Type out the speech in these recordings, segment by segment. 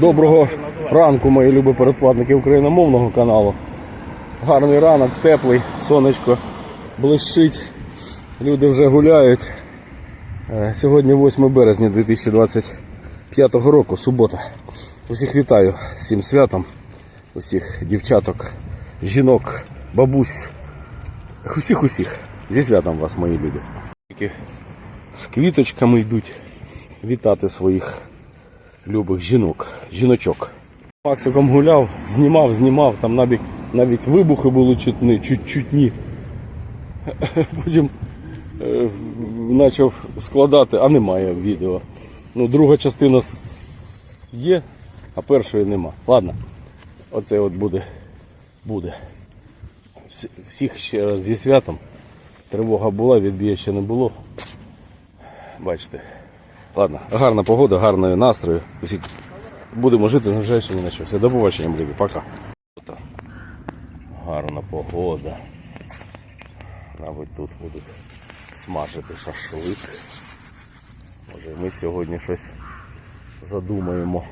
Доброго ранку, мої любі передплатники україномовного каналу. Гарний ранок, теплий, сонечко блищить. Люди вже гуляють. Е, Сьогодні 8 березня 2025 року, субота. Усіх вітаю з цим святом. Усіх дівчаток, жінок, бабусь. Усіх усіх. Зі святом вас, мої. Тільки З квіточками йдуть вітати своїх любих жінок, жіночок. Максиком гуляв, знімав, знімав, там навіть, навіть вибухи були чутні, чуть, чутні. Потім е, почав складати, а немає відео. Ну, друга частина є, а першої нема. Ладно, оце от буде. буде. Всіх ще зі святом. Тривога була, відбія ще не було. Бачите. Ладно, гарна погода, гарний настрою. Будемо жити, незважаючи ні на що. Все, до побачення, мої. Пока. Гарна погода. Мабуть, тут будуть смажити шашлик. Може ми сьогодні щось задумаємо.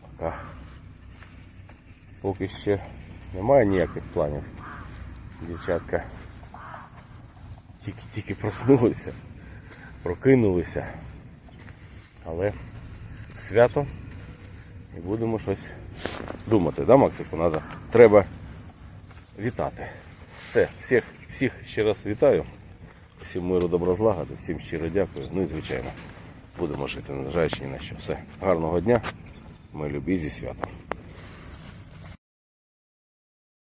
Пока. Поки ще немає ніяких планів. Дівчатка тільки-тільки проснулися прокинулися. Але свято і будемо щось думати, да, Максику? Надо. Треба вітати. Все, всіх, всіх ще раз вітаю. Всім миру, добра злагоди, всім щиро дякую. Ну і звичайно, будемо жити, незважаючи ні на що. Все. Гарного дня, ми любі зі святом.